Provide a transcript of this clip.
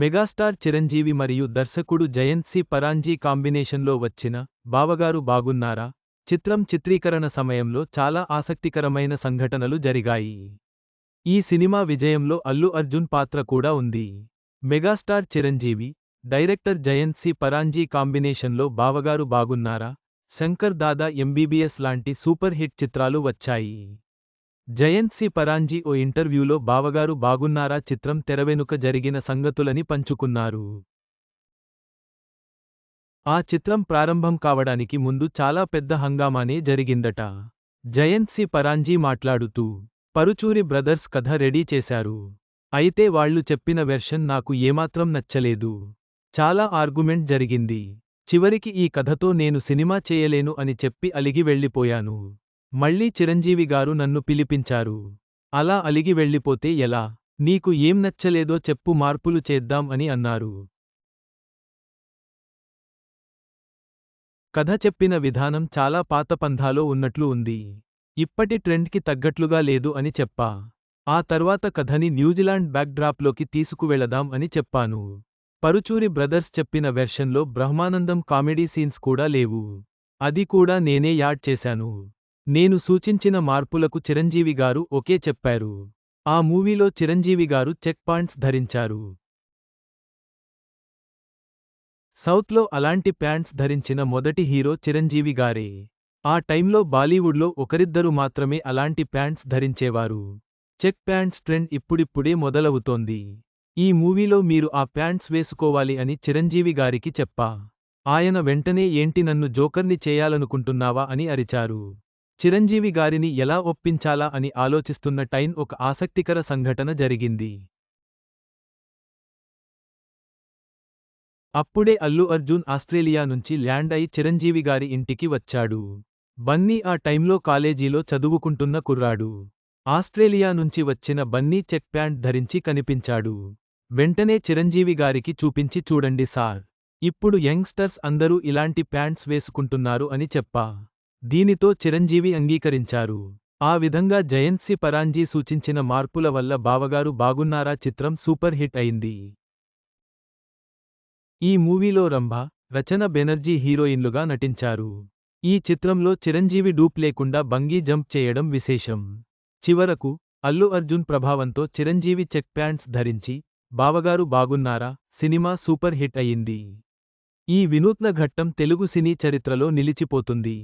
Megastar Chiranjeevi మరియు దర్శకుడు Jayant C Paranjee కాంబినేషన్లో వచ్చిన బావగారు బాగున్నారా? చిత్రం చిత్రీకరణ సమయంలో చాలా ఆసక్తికరమైన సంఘటనలు జరిగాయి. ఈ సినిమా విజయంలో అల్లు అర్జున్ పాత్ర కూడా ఉంది. Megastar Chiranjeevi director Jayanth C Paranji కాంబినేషన్లో బావగారు బాగున్నారా? శంకర్ దాదా ఎంబీబీఎస్ లాంటి సూపర్ హిట్ చిత్రాలు వచ్చాయి. జయంత్ సి. పరాంజీ ఓ ఇంటర్వ్యూలో బావగారు బాగున్నారా చిత్రం తెరవెనుక జరిగిన సంగతులని పంచుకున్నారు. ఆ చిత్రం ప్రారంభం కావడానికి ముందు చాలా పెద్ద హంగామానే జరిగిందట. జయంత్ సి. పరాంజీ మాట్లాడుతూ పరుచూరి బ్రదర్స్ కథ రెడీ చేశారు. అయితే వాళ్ళు చెప్పిన వెర్షన్ నాకు ఏమాత్రం నచ్చలేదు. చాలా ఆర్గుమెంట్ జరిగింది. చివరికి ఈ కథతో నేను సినిమా చేయలేను అని చెప్పి అలిగి వెళ్ళిపోయాను. మళ్ళీ చిరంజీవి గారు నన్ను పిలిపించారు. అలా అలిగి వెళ్ళిపోతే ఎలా? నీకు ఏం నచ్చలేదో చెప్పు మార్పులు చేద్దాం అని అన్నారు. కథ చెప్పిన విధానం చాలా పాత పంథాలో ఉన్నట్లు ఉంది. ఇప్పటి ట్రెండ్కి తగ్గట్లుగా లేదు అని చెప్పా. ఆ తర్వాత కథని న్యూజిలాండ్ బ్యాక్డ్రాప్లోకి తీసుకువెళదాం అని చెప్పాను. పరుచూరి బ్రదర్స్ చెప్పిన వెర్షన్లో బ్రహ్మానందం కామెడీ సీన్స్ కూడా లేవు. అది కూడా నేనే యాడ్ చేశాను. నేను సూచించిన మార్పులకు చిరంజీవి గారు ఓకే చెప్పారు. ఆ మూవీలో చిరంజీవి గారు చెక్ పాయింట్స్ ధరించారు. సౌత్లో అలాంటి ప్యాంట్స్ ధరించిన మొదటి హీరో చిరంజీవి గారే. ఆ టైంలో బాలీవుడ్లో ఒకరిద్దరు మాత్రమే అలాంటి ప్యాంట్స్ ధరించేవారు. చెక్ ప్యాంట్స్ ట్రెండ్ ఇప్పుడిప్పుడే మొదలవుతోంది. ఈ మూవీలో మీరు ఆ ప్యాంట్స్ వేసుకోవాలి అని చిరంజీవి గారికి చెప్పా. ఆయన వెంటనే ఏంటి నన్ను జోకర్ని చేయాలనుకుంటున్నావా అని అరిచారు. చిరంజీవి గారిని ఎలా ఒప్పించాలా అని ఆలోచిస్తున్న టైం ఒక ఆసక్తికర సంఘటన జరిగింది. అప్పుడే అల్లు అర్జున్ ఆస్ట్రేలియా నుంచి ల్యాండ్ అయి చిరంజీవి గారి ఇంటికి వచ్చాడు. బన్నీ ఆ టైంలో కాలేజీలో చదువుకుంటున్న కుర్రాడు. ఆస్ట్రేలియా నుంచి వచ్చిన బన్నీ చెక్ ప్యాంట్ ధరించి కనిపించాడు. వెంటనే చిరంజీవి గారికి చూపించి చూడండి సార్. ఇప్పుడు యంగ్స్టర్స్ అందరూ ఇలాంటి ప్యాంట్స్ వేసుకుంటున్నారు అని చెప్పా. దీనితో చిరంజీవి అంగీకరించారు. ఆ విధంగా జయంత్సి పరాంజీ సూచించిన మార్పుల వల్ల బావగారు బాగున్నారా చిత్రం సూపర్ హిట్ అయింది. ఈ మూవీలో రంభ రచన బెనర్జీ హీరోయిన్లుగా నటించారు. ఈ చిత్రంలో చిరంజీవి డూప్ లేకుండా బంగీ జంప్ చేయడం విశేషం. చివరకు అల్లు అర్జున్ ప్రభావంతో చిరంజీవి చెక్ ప్యాంట్స్ ధరించి బావగారు బాగున్నారా సినిమా సూపర్ హిట్ అయింది. ఈ వినూత్న ఘట్టం తెలుగు సినీ చరిత్రలో నిలిచిపోతుంది.